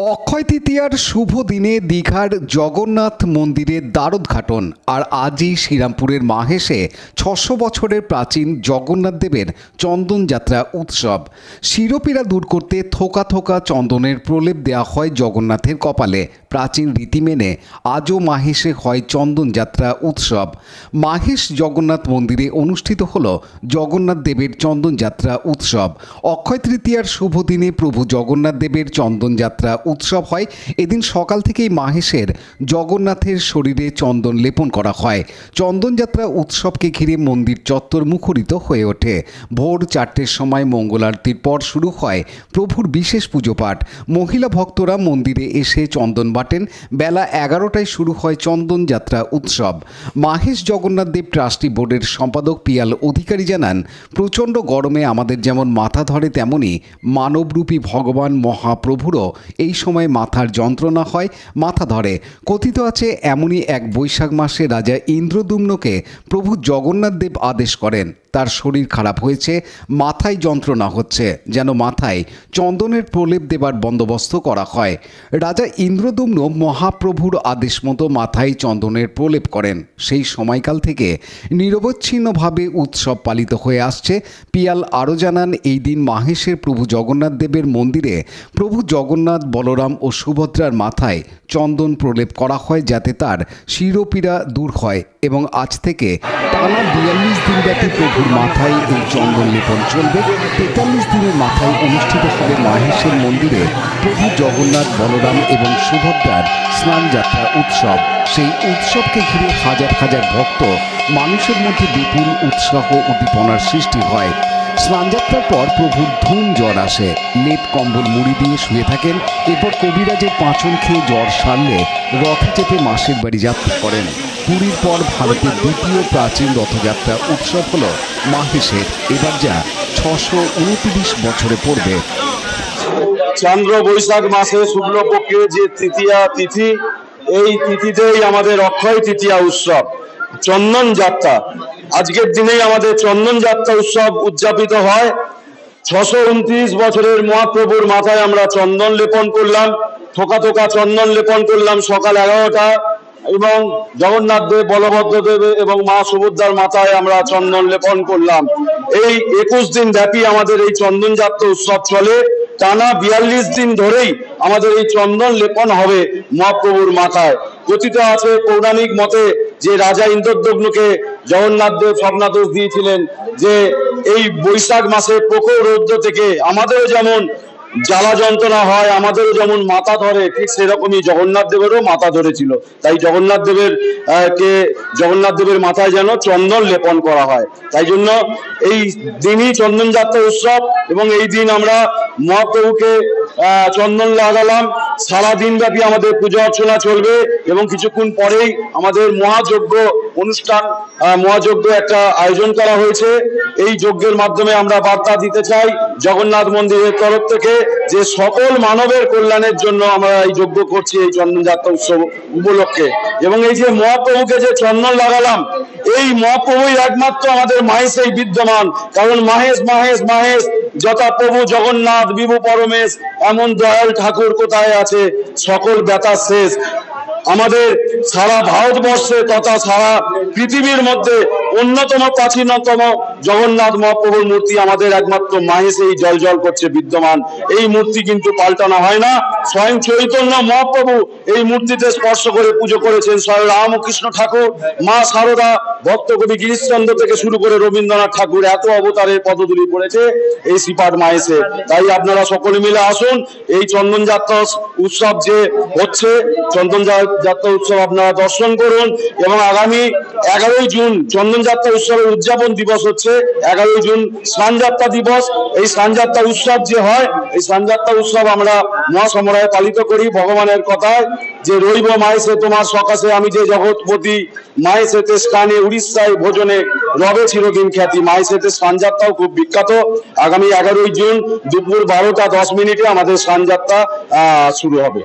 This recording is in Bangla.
অক্ষয় তৃতীয়ার শুভ দিনে দীঘার জগন্নাথ মন্দিরের দ্বারোদ্ঘাটন। আর আজই শ্রীরামপুরের মাহেশে ছশো বছরের প্রাচীন জগন্নাথ দেবের চন্দন যাত্রা উৎসব। শিরোপীরা দূর করতে থোকা থোকা চন্দনের প্রলেপ দেওয়া হয় জগন্নাথের কপালে। প্রাচীন রীতি মেনে আজও মাহেশে হয় চন্দনযাত্রা উৎসব। মাহেশ জগন্নাথ মন্দিরে অনুষ্ঠিত হল জগন্নাথ দেবের চন্দন যাত্রা উৎসব। অক্ষয় তৃতীয়ার শুভ দিনে প্রভু জগন্নাথ দেবের চন্দন যাত্রা উৎসব হয়। এদিন সকাল থেকেই মাহেশের জগন্নাথের শরীরে চন্দন লেপন করা হয়। চন্দনযাত্রা উৎসবকে ঘিরে মন্দির চত্বর মুখরিত হয়ে ওঠে। ভোর চারটের সময় মঙ্গল আরতির পর শুরু হয় প্রভুর বিশেষ পুজো পাঠ। মহিলা ভক্তরা মন্দিরে এসে চন্দন বাটেন। বেলা এগারোটায় শুরু হয় চন্দনযাত্রা উৎসব। মাহেশ জগন্নাথ দেব ট্রাস্টি বোর্ডের সম্পাদক পিয়াল অধিকারী জানান, প্রচণ্ড গরমে আমাদের যেমন মাথা ধরে তেমনই মানবরূপী ভগবান মহাপ্রভুরও এই সময় মাথার যন্ত্রণা হয়, মাথা ধরে। কথিত আছে, এমনই এক বৈশাখ মাসে রাজা ইন্দ্রদুম্নকে প্রভু জগন্নাথ দেব আদেশ করেন। তার শরীর খারাপ হয়েছে, মাথায় যন্ত্রণা হচ্ছে, যেন মাথায় চন্দনের প্রলেপ দেবার বন্দোবস্ত করা হয়। রাজা ইন্দ্রদুম্ন মহাপ্রভুর আদেশ মতো মাথায় চন্দনের প্রলেপ করেন। সেই সময়কাল থেকে নিরবচ্ছিন্নভাবে উৎসব পালিত হয়ে আসছে। পিয়াল আরও জানান, এই দিন মাহেশের প্রভু জগন্নাথ দেবের মন্দিরে প্রভু জগন্নাথ বলরাম ও সুভদ্রার মাথায় চন্দন প্রলেপ করা হয় যাতে তার শিরোপীড়া দূর হয় এবং আজ থেকে টানা বিয়াল্লিশ দিনব্যাপী প্রভুর মাথায় এই চন্দন লেপন চলবে। তেতাল্লিশ দিনের মাথায় অনুষ্ঠিত হবে মাহেশের মন্দিরে প্রভু জগন্নাথ, বলরাম এবং সুভদ্রার স্নানযাত্রা উৎসব। সেই উৎসবকে ঘিরে হাজার হাজার ভক্ত মানুষের মধ্যে বিপুল উৎসাহ উদ্দীপনার সৃষ্টি হয়। স্নানযাত্রার পর প্রভুর ধুম জ্বর আসে। লেপ কম্বল মুড়ি দিয়ে শুয়ে থাকেন, এরপর কবিরাজের পাঁচন খেয়ে জ্বর সারলে রথে চেপে মাসের বাড়ি যাত্রা করেন। পুরীর পর ভারতের দ্বিতীয় প্রাচীন রথযাত্রা উৎসব হল মাহেশের। এবার যা ছশো উনত্রিশ বছরে পড়বে। চন্দ্র বৈশাখ মাসে শুক্লপক্ষে যে তৃতীয়া তিথি, এই তিথিতেই আমাদের অক্ষয় তৃতীয়া উৎসব। চন্দন যাত্রা। আজকের দিনেই আমাদের চন্দন যাত্রা উৎসব উদযাপিত হয়। ছশো উনত্রিশ বছরের মহাপ্রভুর মাথায় আমরা চন্দন লেপন করলাম, থোকা থোকা চন্দন লেপন করলাম সকাল এগারোটা এবং জগন্নাথ দেব, বলভদ্র দেব এবং মা সুভদ্রার মাথায় আমরা চন্দন লেপন করলাম। এই একুশ দিন ব্যাপী আমাদের এই চন্দন যাত্রা উৎসব চলে। টানা বিয়াল্লিশ দিন ধরেই আমাদের এই চন্দন লেপন হবে মহাপ্রভুর মাথায়। কথিত আছে, পৌরাণিক মতে যে রাজা ইন্দ্রদগ্নকে জগন্নাথ দেব স্বপ্নাদেশ দিয়েছিলেন যে এই বৈশাখ মাসে প্রখর রৌদ্র থেকে আমাদেরও যেমন জ্বালা যন্ত্রণা হয়, আমাদেরও যেমন মাথা ধরে, ঠিক সেরকমই জগন্নাথ দেবেরও মাথা ধরেছিল। তাই জগন্নাথ দেবের কে জগন্নাথ দেবের মাথায় যেন চন্দন লেপন করা হয়। তাই জন্য এই দিনই চন্দন যাত্রা উৎসব এবং এই দিন আমরা মহাপ্রভুকে চন্দন লাগালাম। সারা দিন ব্যাপী আমাদের পূজা অর্চনা চলবে এবং কিছুক্ষণ পরেই আমাদের মহাযজ্ঞ অনুষ্ঠান মহাযজ্ঞ একটা আয়োজন করা হয়েছে। এই যজ্ঞের মাধ্যমে আমরা বার্তা দিতে চাই জগন্নাথ মন্দিরের তরফ থেকে যে সকল মানবের কল্যাণের জন্য আমরা এই যজ্ঞ করছি এই চন্দন যাত্রা উৎসব উপলক্ষে। এবং এই যে মহাপ্রভুকে যে চন্দন লাগালাম, এই মহাপ্রভুই একমাত্র আমাদের মাহেশেই বিদ্যমান। কারণ মাহেশ মাহেশ মাহেশ যথা প্রভু জগন্নাথ, বিভু পরমেশ, এমন দয়াল ঠাকুর কোথায় আছে? সকল ব্যথা শেষ। আমাদের সারা ভারতবর্ষে তথা সারা পৃথিবীর মধ্যে অন্যতম প্রাচীনতম জগন্নাথ মহাপ্রভুর মূর্তি আমাদের একমাত্র মাহেশেই জল জল করছে বিদ্যমান। এই মূর্তি কিন্তু পাল্টানো হয় না। স্বয়ং চৈতন্য মহাপ্রভু এই মূর্তিতে স্পর্শ করে পুজো করেছেন স্বয়ং রামকৃষ্ণ ঠাকুর, মা সারদা, ভক্তকবি গিরিশচন্দ্র থেকে শুরু করে রবীন্দ্রনাথ ঠাকুর এত অবতারের পদধূলি পড়েছে এই শ্রীপাঠ মাহেশে তাই আপনারা সকলে মিলে আসুন, এই চন্দন যাত্রা উৎসব যে হচ্ছে, চন্দন যাত্রা উৎসব আপনারা দর্শন করুন এবং আগামী এগারোই জুন চন্দন যাত্রা উৎসবের উদযাপন দিবস হচ্ছে। এগারোই জুন স্নানযাত্রা দিবস। এই স্নানযাত্রা উৎসব যে হয়, এই স্নানযাত্রা উৎসব আমরা মহাসমরায় পালিত করি ভগবানের কথায় যে রইব মায়েসে তোমার সকাশে। আমি যে জগৎপতি, মায়ে সেতে স্থানে উড়িষ্যায় ভোজনে রবে চিরদিন খ্যাতি। মায়েসেতে স্নানযাত্রাও খুব বিখ্যাত। আগামী এগারোই জুন দুপুর বারোটা দশ মিনিটে আমাদের স্নানযাত্রা শুরু হবে।